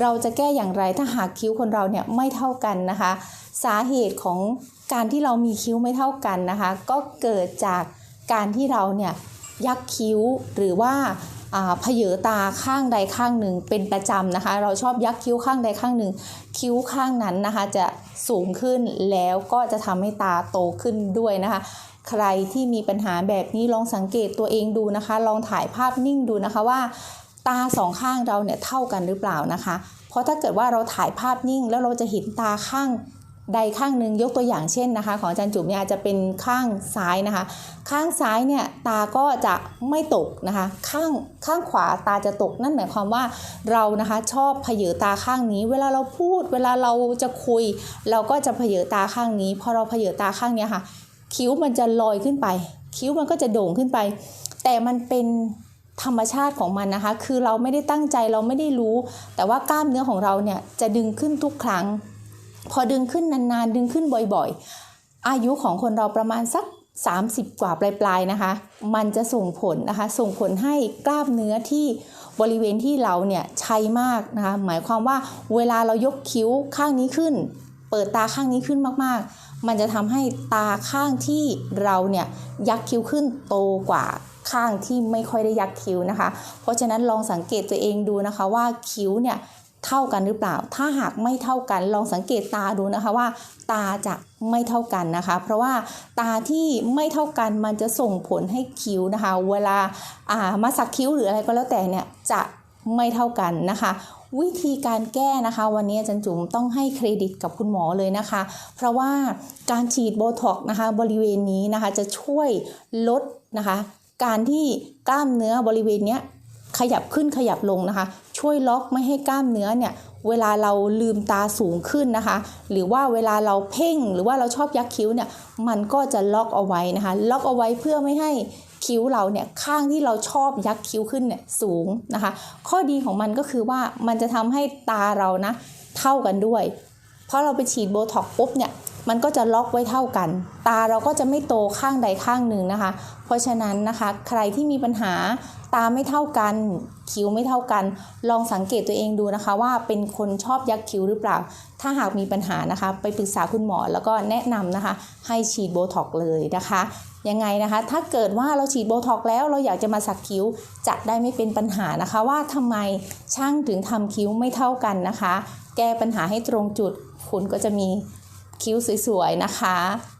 เราจะแก้อย่างไรถ้าหากคิ้วคนเราเนี่ยไม่เท่ากันนะคะ สาเหตุของการที่เรามีคิ้วไม่เท่ากันนะคะ ก็เกิดจากการที่เราเนี่ยยักคิ้วหรือว่าอ่าเพเยตาข้างใดข้างหนึ่งเป็นประจำนะคะ เราชอบยักคิ้วข้างใดข้างหนึ่ง คิ้วข้างนั้นนะคะ จะสูงขึ้นแล้วก็จะทำให้ตาโตขึ้นด้วยนะคะ ใครที่มีปัญหาแบบนี้ลองสังเกตตัวเองดูนะคะ ลองถ่ายภาพนิ่งดูนะคะว่า ตาสองข้างเราเนี่ยเท่ากันหรือเปล่านะคะ เพราะถ้าเกิดว่าเราถ่ายภาพนิ่งแล้วเราจะเห็นตาข้างใดข้างหนึ่งยกตัวอย่างเช่นนะคะ ของอาจารย์จุ๋มเนี่ยอาจจะเป็นข้างซ้ายนะคะ ข้างซ้ายเนี่ยตาก็จะไม่ตกนะคะ ข้างข้างขวาตาจะตกนั่นหมายความว่าเรานะคะชอบเพเยอตาข้างนี้ เวลาเราพูด เวลาเราจะคุย เราก็จะเพเยอตาข้างนี้พอเราเพเยอตาข้างนี้ค่ะ คิ้วมันจะลอยขึ้นไป คิ้วมันก็จะโด่งขึ้นไป แต่มันเป็น ธรรมชาติของมันนะคะ คือเราไม่ได้ตั้งใจเราไม่ได้รู้ แต่ว่ากล้ามเนื้อของเราเนี่ยจะดึงขึ้นทุกครั้ง พอดึงขึ้นนานๆ ดึงขึ้นบ่อยๆ อายุของคนเราประมาณสัก 30 กว่าปลายๆนะคะ มันจะส่งผลนะคะ ส่งผลให้กล้ามเนื้อที่บริเวณที่เราเนี่ยใช้มากนะคะ หมายความว่าเวลาเรายกคิ้วข้างนี้ขึ้น เปิดตาข้างนี้ขึ้นมากๆ มันจะทำให้ตาข้างที่เราเนี่ยยักคิ้วขึ้นโตกว่า ข้างที่ไม่ค่อยได้ยักคิ้วนะคะ เพราะฉะนั้นลองสังเกตตัวเองดูนะคะว่าคิ้วเนี่ยเท่ากันหรือเปล่า ถ้าหากไม่เท่ากันลองสังเกตตาดูนะคะว่า ตาจะไม่เท่ากันนะคะ เพราะว่าตาที่ไม่เท่ากันมันจะส่งผลให้คิ้วนะคะ เวลาอ่ามาสักคิ้วหรืออะไรก็แล้วแต่เนี่ยจะไม่เท่ากันนะคะ วิธีการแก้นะคะ วันนี้อาจารย์จุ๋มต้องให้เครดิตกับคุณหมอเลยนะคะ เพราะว่าการฉีดโบท็อกนะคะบริเวณนี้นะคะจะช่วยลดนะคะ การที่กล้ามเนื้อบริเวณเนี้ยขยับขึ้นขยับลงนะคะ ช่วยล็อกไม่ให้กล้ามเนื้อเนี่ยเวลาเราลืมตาสูงขึ้นนะคะ หรือว่าเวลาเราเพ่งหรือว่าเราชอบยักคิ้วเนี่ยมันก็จะล็อกเอาไว้นะคะ ล็อกเอาไว้เพื่อไม่ให้คิ้วเราเนี่ยข้างที่เราชอบยักคิ้วขึ้นเนี่ยสูงนะคะ ข้อดีของมันก็คือว่ามันจะทำให้ตาเรานะเท่ากันด้วย เพราะเราไปฉีดโบท็อกปุ๊บเนี่ย มันก็จะล็อกไว้เท่ากัน ตาเราก็จะไม่โตข้างใดข้างหนึ่งนะคะ เพราะฉะนั้นนะคะใครที่มีปัญหาตาไม่เท่ากัน คิ้วไม่เท่ากัน ลองสังเกตตัวเองดูนะคะ ว่าเป็นคนชอบยักคิ้วหรือเปล่า ถ้าหากมีปัญหานะคะ ไปปรึกษาคุณหมอแล้วก็แนะนำนะคะ ให้ฉีดโบท็อกซ์เลยนะคะยังไงนะคะ ถ้าเกิดว่าเราฉีดโบท็อกซ์แล้วเราอยากจะมาสักคิ้วจะได้ไม่เป็นปัญหานะคะว่าทำไมช่างถึงทำคิ้วไม่เท่ากันนะคะ แก้ปัญหาให้ตรงจุดคุณก็จะมี คิ้วสวยๆนะคะ